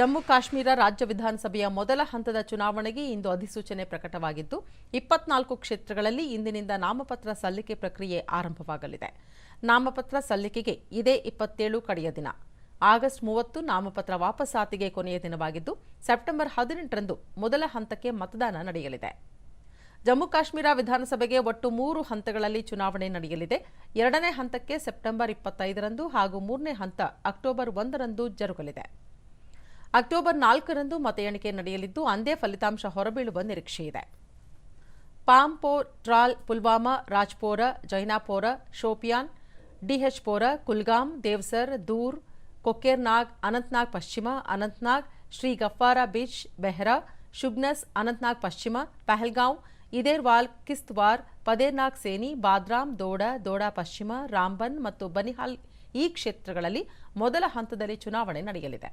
ಜಮ್ಮು ಕಾಶ್ಮೀರ ರಾಜ್ಯ ವಿಧಾನಸಭೆಯ ಮೊದಲ ಹಂತದ ಚುನಾವಣೆಗೆ ಇಂದು ಅಧಿಸೂಚನೆ ಪ್ರಕಟವಾಗಿದ್ದು, ಇಪ್ಪತ್ನಾಲ್ಕು ಕ್ಷೇತ್ರಗಳಲ್ಲಿ ಇಂದಿನಿಂದ ನಾಮಪತ್ರ ಸಲ್ಲಿಕೆ ಪ್ರಕ್ರಿಯೆ ಆರಂಭವಾಗಲಿದೆ. ನಾಮಪತ್ರ ಸಲ್ಲಿಕೆಗೆ ಇದೇ ಇಪ್ಪತ್ತೇಳು ಕಡೆಯ ದಿನ. ಆಗಸ್ಟ್ ಮೂವತ್ತು ನಾಮಪತ್ರ ವಾಪಸಾತಿಗೆ ಕೊನೆಯ ದಿನವಾಗಿದ್ದು, ಸೆಪ್ಟೆಂಬರ್ ಹದಿನೆಂಟರಂದು ಮೊದಲ ಹಂತಕ್ಕೆ ಮತದಾನ ನಡೆಯಲಿದೆ. ಜಮ್ಮು ಕಾಶ್ಮೀರ ವಿಧಾನಸಭೆಗೆ ಒಟ್ಟು ಮೂರು ಹಂತಗಳಲ್ಲಿ ಚುನಾವಣೆ ನಡೆಯಲಿದೆ. ಎರಡನೇ ಹಂತಕ್ಕೆ ಸೆಪ್ಟೆಂಬರ್ ಇಪ್ಪತ್ತೈದರಂದು ಹಾಗೂ ಮೂರನೇ ಹಂತ ಅಕ್ಟೋಬರ್ ಒಂದರಂದು ಜರುಗಲಿದೆ. ಅಕ್ಟೋಬರ್ ನಾಲ್ಕರಂದು ಮತ ಎಣಿಕೆ ನಡೆಯಲಿದ್ದು, ಅಂದೇ ಫಲಿತಾಂಶ ಹೊರಬೀಳುವ ನಿರೀಕ್ಷೆಯಿದೆ ಪಾಂಪೋರ್ ಟ್ರಾಲ್, ಪುಲ್ವಾಮಾ, ರಾಜ್ಪೋರ, ಜೈನಾಪೋರ, ಶೋಪಿಯಾನ್ ಡಿಎಚ್ಪೋರ ಕುಲ್ಗಾಮ್, ದೇವ್ಸರ್, ದೂರ್, ಕೊಕ್ಕೇರ್ನಾಗ್, ಅನಂತ್ನಾಗ್ ಪಶ್ಚಿಮ, ಅನಂತ್ನಾಗ್ ಶ್ರೀ ಗಫಾರಾ ಬೀಚ್, ಬೆಹ್ರಾ ಶುಗ್ನಸ್ ಅನಂತ್ನಾಗ್ ಪಶ್ಚಿಮ, ಪಹಲ್ಗಾಂವ್, ಇದೇರ್ವಾಲ್, ಕಿಸ್ತ್ವಾರ್, ಪದೇರ್ನಾಗ್ ಸೇನಿ, ಬಾದ್ರಾಮ್, ದೋಡ, ದೋಡಾ ಪಶ್ಚಿಮ, ರಾಂಬನ್ ಮತ್ತು ಬನಿಹಾಲ್ ಈ ಕ್ಷೇತ್ರಗಳಲ್ಲಿ ಮೊದಲ ಹಂತದಲ್ಲಿ ಚುನಾವಣೆ ನಡೆಯಲಿದೆ.